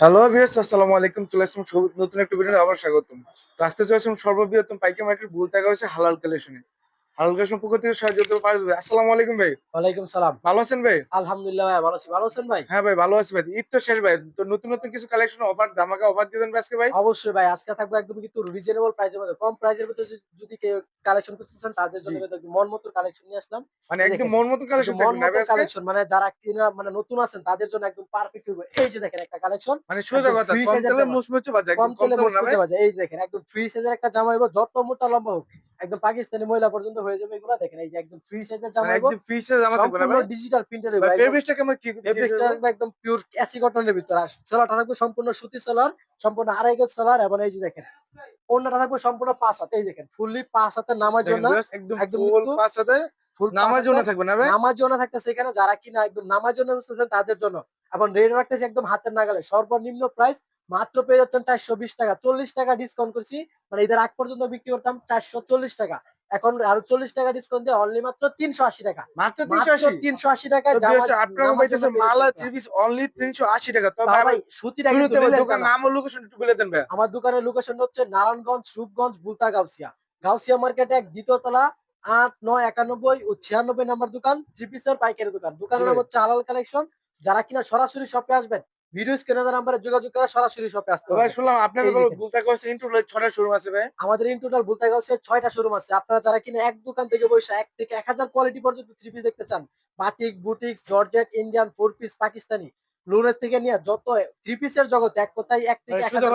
Hello viewers আসসালামু আলাইকুম। চলে আসলাম নতুন একটা ভিডিও আবার স্বাগতম। তো আজকে চলে আসলাম সর্ববৃহত্তম পাইকারি মার্কেট ভুল থাকা হয়েছে হালাল কালেকশনে কালেকশন পক্ষ থেকে সাহায্য করতে পারবে আসসালামু আলাইকুম ভাই। ওয়ালাইকুম সালাম। ভালো আছেন ভাই? আলহামদুলিল্লাহ ভাই ভালো আছি। ভালো আছেন ভাই? হ্যাঁ ভাই ভালো আছি ভাই। ঈদ তো শেষ ভাই। তো নতুন নতুন কিছু কালেকশন অফার ধামাকা অফার ভাই আজকে ভাই? অবশ্যই ভাই আজকে থাকব একদম কিন্তু রিজনেবল প্রাইসের মধ্যে। কম প্রাইসের ভিতরে যদি- কালেকশন করতে চান তাদের জন্য। মন মতো কালেকশন নিয়ে আসলাম। মানে একদম মন মতো কালেকশন মন মতো কালেকশন মানে যারা কিনা মানে নতুন আছেন তাদের জন্য একদম পারফেক্ট এই যে দেখেন একটা কালেকশন মানে সোজা কথা কম তেলে বাজে কম একদম কম তেলে বাজে। এই দেখেন একদম ফ্রি সাইজের একটা জামা হইব যত মোটা লম্বা হোক। একদম পাকিস্তানি মহিলা পর্যন্ত হয়ে যাবে এগুলো দেখেন এই যে একদম ফ্রি সাইজের জামা একদম ফিসে জামা থাকবে না ডিজিটাল প্রিন্টের ভাই ফেব্রিকটা কেমন কি ফেব্রিকটা একদম পিওর এসি কটনের ভিতর। আর সেলারটা থাকবে সম্পূর্ণ সুতি সেলার সম্পূর্ণ আড়াই গজ সেলার এবং এই যে দেখেন অন্যটা থাকবে সম্পূর্ণ পাঁচ হাত এই দেখেন ফুললি পাঁচ হাতের নামার জন্য একদম একদম পাঁচ হাতে নামার জন্য থাকবে না ভাই? নামার জন্য থাকতেছে এখানে যারা কিনা একদম নামার জন্য তাদের জন্য। এবং রেট রাখতেছে একদম হাতের নাগালে সর্বনিম্ন প্রাইস মাত্র পেয়ে যাচ্ছেন চারশো বিশ টাকা। চল্লিশ টাকা ডিসকাউন্ট করছি। মানে এদের আগ পর্যন্ত বিক্রি করতাম চারশো চল্লিশ টাকা। এখন আরও চল্লিশ টাকা ডিসকাউন্ট দিয়ে অনলি মাত্র তিনশো আশি টাকা। মাত্র মাত্র 380 তিনশো আশি আপনারা পাইতেছেন মালা অনলি 380 টাকা। তো ভাই রিলেন দোকান নাম লোকেশন একটু বলে দেন ভাই। আমার দোকানের লোকেশন হচ্ছে নারায়ণগঞ্জ রূপগঞ্জ বুলতা গাউসিয়া। গাউসিয়া মার্কেটে এক দ্বিতীয় তলা আট নয় একানব্বই ও ছিয়ানব্বই নাম্বার দোকান থ্রি পাইকারি দোকান। দোকানের নাম হচ্ছে হালাল কালেকশন যারা কিনা সরাসরি শপে আসবেন ভিডিও স্ক্রিনে নাম্বারে যোগাযোগ করে সরাসরি শপে আসতে ভাই শুনলাম আপনাদের শোরুম আছে ভাই। আমাদের ছয়টা শোরুম আছে। আপনারা যারা কিনা এক দোকান থেকে বসে এক থেকে এক হাজার কোয়ালিটি পর্যন্ত থ্রি পিস দেখতে চান batik boutiques georgette Indian four piece Pakistani লোনের থেকে নিয়ে যত থ্রি পিসের জগৎ এক কথায় এক থেকে এক হাজার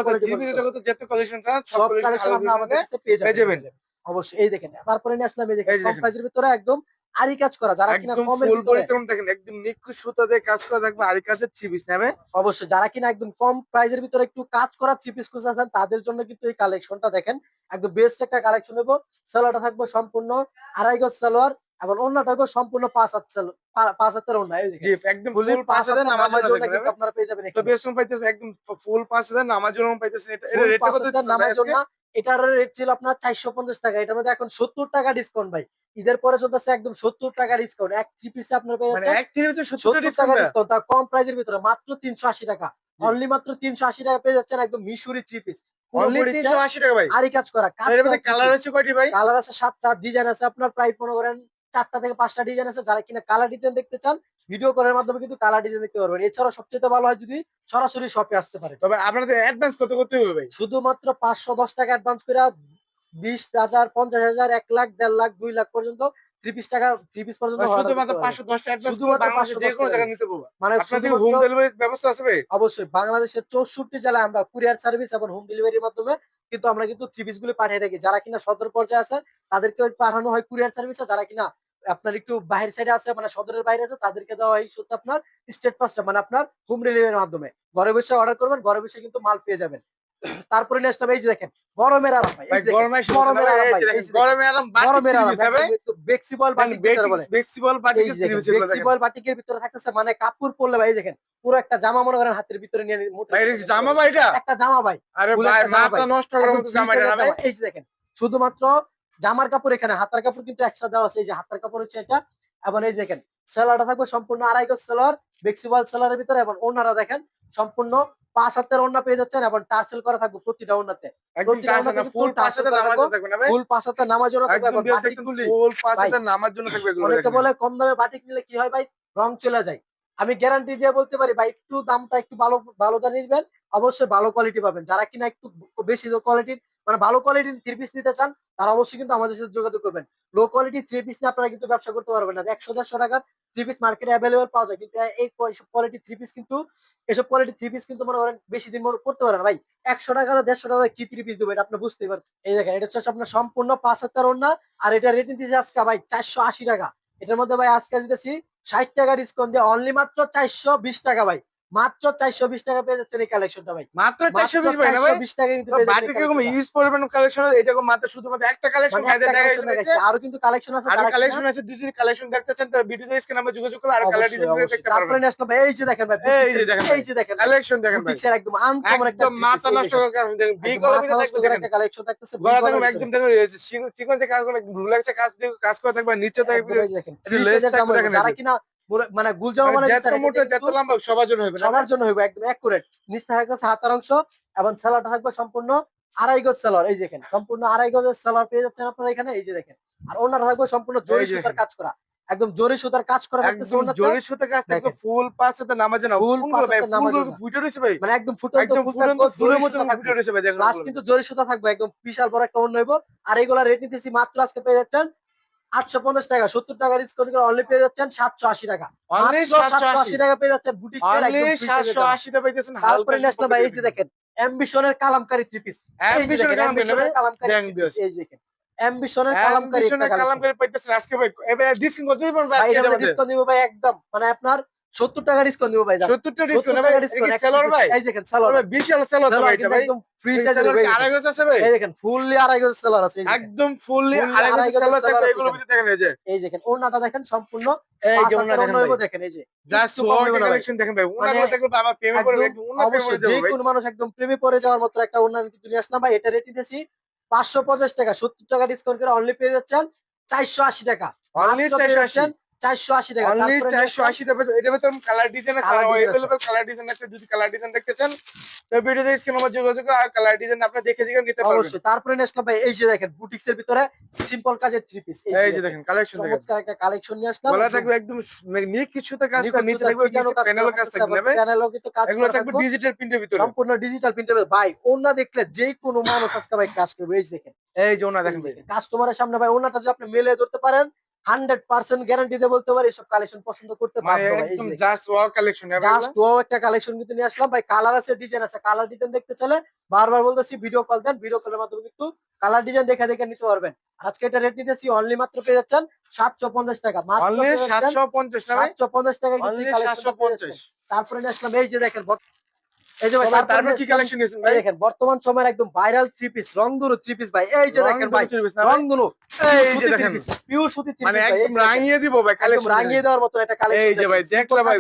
যত কালেকশন সব কালেকশন আমরা আমাদের পেয়ে। যাবেন। অবশ্যই এই দেখেন তারপরে নিয়ে আসলাম এই দেখেন কম প্রাইসের ভিতরে একদম আরি কাজ করা যারা কিনা কমের ভিতরে দেখেন একদম নিখুঁত সুতা দিয়ে কাজ করা থাকবে আর কাজের থ্রি পিস নেবে অবশ্যই যারা কিনা একদম কম প্রাইসের ভিতরে একটু কাজ করা থ্রি পিস খুঁজে আছেন তাদের জন্য কিন্তু এই কালেকশনটা দেখেন একদম বেস্ট একটা কালেকশন হব সালোয়ারটা থাকবে সম্পূর্ণ আড়াই গজ সালোয়ার এবং অন্যটা হবে সম্পূর্ণ পাঁচ হাত সালোয়ার পাঁচ হাতের অন্য এই জি একদম ফুল পাঁচ হাজার নামাজ আপনারা পেয়ে যাবেন তো এখানে। বেশ পাইতেছে একদম ফুল পাঁচ হাজার নামাজ পাইতেছেন এটা পাঁচ কত হাজার এটার রেট ছিল আপনার চারশো পঞ্চাশ টাকা। এটার মধ্যে এখন সত্তর টাকা ডিসকাউন্ট ভাই। ঈদের পরে চলতেছে একদম সত্তর টাকা ডিসকাউন্ট এক থ্রি পিসে আপনার মানে সত্তর টাকা ডিসকাউন্ট তার কম প্রাইসের ভিতরে। মাত্র তিনশো আশি টাকা। অনলি মাত্র তিনশো আশি টাকা পেয়ে যাচ্ছেন একদম মিশুরি থ্রি পিস অনলি তিনশো আশি টাকা ভাই। কাজ করা। আর মধ্যে কালার আছে কয়টি ভাই? কালার আছে সাতটা। ডিজাইন আছে আপনার প্রায় মনে করেন চারটা থেকে পাঁচটা ডিজাইন আছে। যারা কিনা কালার ডিজাইন দেখতে চান ভিডিও করার মাধ্যমে কিন্তু কালার ডিজাইন দেখতে পারবেন। এছাড়া সবচেয়ে ভালো হয় যদি সরাসরি শপে আসতে পারে। তবে আপনাদের অ্যাডভান্স কত করতে হবে ভাই? শুধুমাত্র পাঁচশো দশ টাকা অ্যাডভান্স করে বিশ হাজার পঞ্চাশ হাজার এক লাখ দেড় লাখ দুই লাখ পর্যন্ত পিস টাকা পিস পর্যন্ত ভাই, শুধুমাত্র করতে পারবেন। পাঁচশো দশ টাকা শুধুমাত্র বাংলাদেশে 510 যে কোনো টাকা। নিতে পারব। মানে আপনাদের হোম ডেলিভারির ব্যবস্থা আছে ভাই? অবশ্যই বাংলাদেশের চৌষট্টি জেলায় আমরা কুরিয়ার সার্ভিস এবং হোম ডেলিভারির মাধ্যমে কিন্তু আমরা কিন্তু থ্রি পিসগুলো পাঠিয়ে থাকি। যারা কিনা সদর পর্যায়ে আছে তাদেরকে পাঠানো হয় কুরিয়ার সার্ভিস যারা কিনা আপনার একটু বাইরের সাইডে আছে মানে সদরের বাইরে আছে তাদেরকে দেওয়া হয় শুধু আপনার স্টেট পাসটা মানে আপনার হোম ডেলিভারির মাধ্যমে। ঘরে বসে অর্ডার করবেন ঘরে বসে কিন্তু মাল পেয়ে যাবেন। তারপরে নিয়ে আসলাম এই যে দেখেন গরমের আরাম ভাই, এই ভাই যে দেখেন, গরমে গরমের আরাম ভাই, এই যে দেখেন, গরমে আরাম গরমের আরাম বেক্সিবল বাটিক বলে। এই থ্রি পিস flexible বাটিকের ভিতরে থাকতেছে মানে কাপড় পরলে ভাই দেখেন পুরো একটা জামা মনে করেন হাতের ভিতরে নিয়ে মোটা ভাই কি জামা ভাই এটা? একটা জামা ভাই আরে ভাই মাথা নষ্ট করার মতো জামা এটা ভাই? এই যে দেখেন শুধুমাত্র জামার কাপড় এখানে হাতার কাপড় কিন্তু একসাথে দেওয়া আছে এই যে হাতার কাপড় হচ্ছে এটা। এবং এই যে দেখেন সেলারটা থাকবে সম্পূর্ণ আড়াই গজ সেলার ফ্লেক্সিবল সেলারের ভিতরে এবং ওনারা দেখেন সম্পূর্ণ পাঁচ হাতের ওন্না পেয়ে যাচ্ছেন এবং টার্সেল করা থাকবে প্রতিটা আমাদের ফুল পাঁচ হাতের নামার জন্য থাকবে জন্য অনেকে বলে কম দামে বাটিক নিলে কি হয় ভাই? রং চলে যায়। আমি গ্যারান্টি দিয়ে বলতে পারি ভাই একটু দামটা একটু ভালো ভালো দামে নিবেন অবশ্যই ভালো কোয়ালিটি পাবেন। যারা কিনা একটু বেশি কোয়ালিটির মানে ভালো কোয়ালিটির থ্রি পিস নিতে চান, তারা অবশ্যই কিন্তু আমাদের সাথে যোগাযোগ করবেন। লো কোয়ালিটি থ্রি পিস নিয়ে আপনারা কিন্তু ব্যবসা করতে পারবেন না। একশো, দেড়শো টাকার থ্রি পিস মার্কেটে অ্যাভেলেবেল পাওয়া যায়, কিন্তু এই কোয়ালিটি থ্রি পিস কিন্তু, এসব কোয়ালিটি থ্রি পিস কিন্তু মনে করেন বেশি দিন মনে করতে পারেন ভাই, একশো টাকা দেড়শো টাকা কি থ্রি পিস দেবো এটা আপনি বুঝতেই পারেন এই দেখেন, এটা হচ্ছে আপনার সম্পূর্ণ পাঁচ হাজার ওন্না আর এটা রেটিং দিয়েছে আজকে ভাই চারশো আশি টাকা। এটার মধ্যে ভাই আজকে দিতেছি ষাট টাকা ডিসকাউন্ট দিয়ে অনলি মাত্র চারশো বিশ টাকা ভাই। মাত্র চারশো বিশ টাকা পেয়ে যাচ্ছেন এই কালেকশনটা ভাই। মাত্র ভাই না ভাই? টাকা কিন্তু পেয়ে যাচ্ছেন। ইউজ করবেন কালেকশন এটা মাত্র শুধুমাত্র একটা কালেকশন আরও কিন্তু কালেকশন আছে আর কালেকশন আছে দুই কালেকশন দেখতে চান তাহলে ভিডিও আমরা যোগাযোগ আর কালার ডিজাইন দেখতে পারবেন। আসলাম ভাই, এই যে দেখেন ভাই এই যে দেখেন এই যে দেখেন। কালেকশন দেখেন ভাই। বুটিক্সের একদম আনকমন একটা মাথা নষ্ট করে দেখবেন দেখেন একটা কালেকশন থাকতেছে গলা দেখুন একদম দেখুন সিকোয়েন্সে কাজ করে ব্লু লাগছে কাজ কাজ করে থাকবে নিচে থাকবে দেখেন। যারা কিনা মানে গুলজামা মানে যত মোটা যত লম্বা সবার জন্য হবে সবার জন্য হইবে একদম অ্যাকুরেট নিচে থাকবে হাতার অংশ এবং সেলারটা থাকবে সম্পূর্ণ আড়াই গজ সেলার এই যে দেখেন সম্পূর্ণ আড়াই গজের সেলার পেয়ে যাচ্ছেন আপনারা এখানে এই যে দেখেন। আর ওনাটা থাকবে সম্পূর্ণ জরি সুতার কাজ করা। একদম জরি সুতার কাজ করা থাকতেছে ওনাতে। জরি সুতা কাজ থাকবে ফুল পাঁচ সাথে নামাজ না ফুল। ফুটে রয়েছে ভাই। মানে একদম ফুটন্ত একদম ফুল ফুলের মতো ফুটে। রয়েছে ভাই দেখেন প্লাস কিন্তু জরি সুতা থাকবে একদম বিশাল বড় একটা অন্য হইব। আর এইগুলা রেট নিতেছি মাত্র আজকে পেয়ে যাচ্ছেন আটশো পঞ্চাশ টাকা সত্তর টাকা ডিসকাউন্ট করে অনলি পেয়ে যাচ্ছেন সাতশো আশি টাকা। অনলি সাতশো আশি। টাকা পেয়ে যাচ্ছেন বুটিক অনলি 780 টাকা পাইতেছেন তারপরে ন্যাশনাল ভাই এই যে দেখেন অ্যাম্বিশনের কালামকারী থ্রি পিস কালামকারী কালামকারী দেখেন three piece, এই যে দেখেন অ্যাম্বিশনের কালামকারী অ্যাম্বিশনের একটা collection। কালামকারী। পাইতেছেন আজকে ভাই ডিসকাউন্ট কত দিবেন ভাই ভাই আজকে এটা আমাদের। ডিসকাউন্ট দিব ভাই একদম। মানে আপনার সত্তর টাকা ডিসকাউন্ট দিব ভাই 70 টা 70 ডিসকাউন্ট ভাই ডিসকাউন্ট সেলর ভাই। এই দেখেন সেলর ভাই। বিশাল সেলর তো ভাই এটা ভাই। একদম ফ্রি সাইজের কি আড়াই গজ আছে ভাই। এই দেখেন ফুললি আড়াই গজ সেলর আছে একদম ফুললি আড়াই গজ সেলর থাকবে এগুলো ভিতরে দেখেন এই যে। এই দেখেন ওড়নাটা দেখেন সম্পূর্ণ এই যে ওনা দেখেন ভাই। দেখেন এই যে। জাস্ট না ভাই। কালেকশন দেখেন ভাই। ওনাগুলো মানে দেখলে বাবা প্রেমে একদম ওনা প্রেমে পড়ে যাবে ভাই। কোনো মানুষ একদম প্রেমে পড়ে যাওয়ার মতো একটা উন্নয়ন কিন্তু নিয়ে আসলাম ভাই। এটা রেট পাঁচশো পঞ্চাশ টাকা সত্তর টাকা ডিসকাউন্ট করে অনলি পেয়ে যাচ্ছেন চারশো আশি টাকা। অনলি 480 চারশো আশি। টাকা অনলি তারপরে 480 টাকা এটা ভিতরে কালার ডিজাইন আছে Colour design আছে। अवेलेबल কালার ডিজাইন আছে যদি কালার ডিজাইন দেখতে চান তো ভিডিওতে স্ক্রিন নম্বর যোগাযোগ করে আর কালার ডিজাইন আপনি দেখে দেখে নিতে পারবেন অবশ্যই তারপরে নিয়ে আসলাম ভাই এই যে দেখেন বুটিক্স এর ভিতরে সিম্পল কাজের থ্রি পিস এই যে দেখেন কালেকশন দেখেন চমৎকার একটা কালেকশন নিয়ে আসলাম গলা থাকবে একদম নিয়ে কিছুতে কাজ করা নিচে থাকবে প্যানেল কাজ থাকবে ভাই প্যানেলও কিন্তু কাজ এগুলো করা থাকবে থাকবে। ডিজিটাল প্রিন্টের ভিতরে সম্পূর্ণ ডিজিটাল প্রিন্টার ভাই ওনা দেখলে যে কোনো মানুষ আজকে ভাই কাজ করবে এই যে দেখেন এই যে ওনা দেখেন ভাই কাস্টমারের সামনে ভাই ওনাটা যদি আপনি মেলে ধরতে পারেন হান্ড্রেড পার্সেন্ট গ্যারান্টি বলতে পারি এসব কালেকশন পছন্দ করতে মানে পারব ভাই, এই একদম যে জাস্ট ওয়াও কালেকশন জাস্ট ও একটা কালেকশন কিন্তু নিয়ে আসলাম। ভাই কালার আছে ডিজাইন আছে কালার ডিজাইন দেখতে চাইলে বারবার বলতেছি ভিডিও কল দেন ভিডিও কলের মাধ্যমে কিন্তু কালার ডিজাইন দেখে দেখে নিতে পারবেন। আজকে এটা রেট নিতেছি অনলি মাত্র পেয়ে যাচ্ছেন সাতশো পঞ্চাশ টাকা মাত্র অনলি 750 সাতশো পঞ্চাশ টাকা তারপরে নিয়ে আসলাম এই যে দেখেন এই যে ভাই তারপর কি কালেকশন নিয়েছেন ভাই? দেখেন বর্তমান সময়ের একদম ভাইরাল থ্রি পিস রংধনু থ্রি পিস ভাই। এই যে দেখেন ভাই রংধনু এই যে দেখেন। পিওর সুতি থ্রি মানে পিস ভাই এই একদম রাঙিয়ে দিব ভাই কালেকশন রাঙিয়ে দেওয়ার মতো একটা কালেকশন এই যে ভাই দেখলে ভাই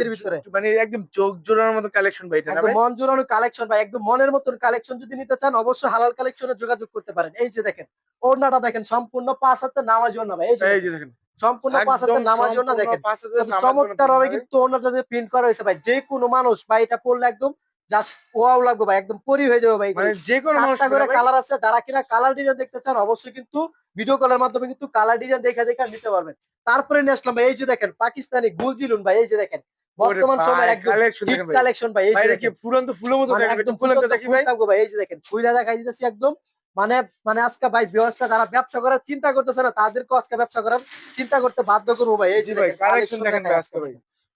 মানে একদম চোখ জোড়ানোর মতো কালেকশন ভাই এটা একদম মন জোড়ানো কালেকশন ভাই একদম মনের মতন কালেকশন যদি নিতে চান অবশ্যই হালাল কালেকশনে যোগাযোগ করতে পারেন। এই যে দেখেন ওড়নাটা দেখেন সম্পূর্ণ পাঁচ হাতে নামাজ ভাই এই যে দেখেন, সম্পূর্ণ পাঁচ হাতে নামাজ দেখেন। হাজার চমৎকার ভাই। কিন্তু ওনাটা যে প্রিন্ট করা হয়েছে ভাই যে কোনো মানুষ ভাই এটা পড়লে একদম জাস্ট ওয়াও লাগবে ভাই একদম পরি হয়ে যাবে ভাই। মানে যে কোনো মানুষ করে করে কালার আছে যারা কিনা কালার ডিজাইন দেখতে চান অবশ্যই কিন্তু ভিডিও কলের মাধ্যমে কিন্তু কালার ডিজাইন দেখে দেখে নিতে পারবেন। তারপরে নিয়ে আসলাম ভাই এই যে দেখেন পাকিস্তানি গুলজিলুন ভাই এই যে দেখেন বর্তমান সময়ের একদম। কালেকশন ভাই। এই যে ফুলন্ত ফুলের মতো মানে দেখেন একদম একদম ফুলন্ত দেখি ভাই। থাকবে ভাই এই যে দেখেন ফুইলা দেখাই দিতেছি একদম। মানে মানে আজকে ভাই বিয়সটা যারা ব্যবসা করার চিন্তা করতেছে না তাদেরকে আজকে ব্যবসা করার চিন্তা করতে বাধ্য করব ভাই এই যে কালেকশন দেখেন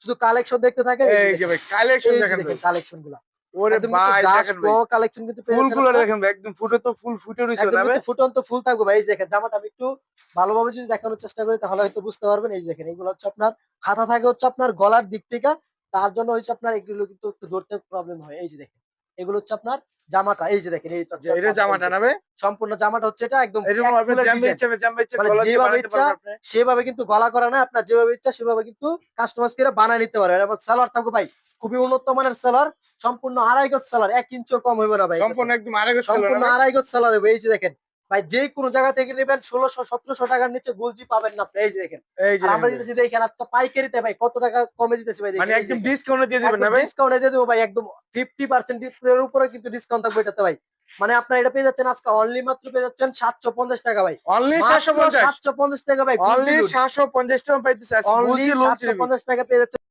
শুধু কালেকশন দেখতে থাকে এই যে ভাই কালেকশন দেখেন কালেকশনগুলা ওরে ভাই দেখেন কালেকশন কিন্তু ফুলগুলো দেখেন একদম ফুটে তো ফুল ফুটে রইছে না কিন্তু ফুল থাকবে ভাই এই যে দেখেন জামাটা আমি একটু ভালোভাবে যদি দেখানোর চেষ্টা করি তাহলে হয়তো বুঝতে পারবেন। এই দেখেন এগুলো হচ্ছে আপনার হাতা থাকে হচ্ছে আপনার গলার দিক থেকে তার জন্য হচ্ছে আপনার এগুলো কিন্তু একটু ধরতে প্রবলেম হয়। এই যে দেখেন এগুলো হচ্ছে আপনার জামাটা এই যে দেখেন এটা জামাটা এই যে না ভাই সম্পূর্ণ জামাটা হচ্ছে এটা একদম মানে যেভাবে ইচ্ছা, সেভাবে কিন্তু গলা করা না আপনার যেভাবে ইচ্ছা সেভাবে কিন্তু কাস্টমাইজ করে বানায় নিতে পারে। এবং সালোয়ার থাকবে ভাই খুবই উন্নত মানের সেলার সম্পূর্ণ আড়াই গজ সেলার এক ইঞ্চিও কম হইবে না ভাই। সম্পূর্ণ একদম আরেক সম্পূর্ণ আড়াই গজ সেলার হবে এই যে দেখেন। ভাই যে কোনো জায়গা থেকে নেবেন ষোলোশো সতেরোশো টাকার নিচে গুলজি পাবেন না এই যে দেখেন। এই যে আমরা দিতেছি দেখেন আজকে পাইকারিতে ভাই কত টাকা কমে দিতেছি ভাই মানে একদম ডিসকাউন্ট দিয়ে দিবেন না ভাই? ডিসকাউন্ট দিয়ে দেবো ভাই একদম ফিফটি পার্সেন্ট এর উপরে কিন্তু ডিসকাউন্ট থাকবে এটাতে ভাই। মানে আপনার এটা পেয়ে যাচ্ছেন আজকে অনলি মাত্র পেয়ে যাচ্ছেন সাতশো পঞ্চাশ টাকা ভাই। অনলি 750 সাতশো পঞ্চাশ? টাকা ভাই অনলি 750 টাকা পাইতেছে অনলি সাতশো পঞ্চাশ টাকা পেয়ে যাচ্ছেন।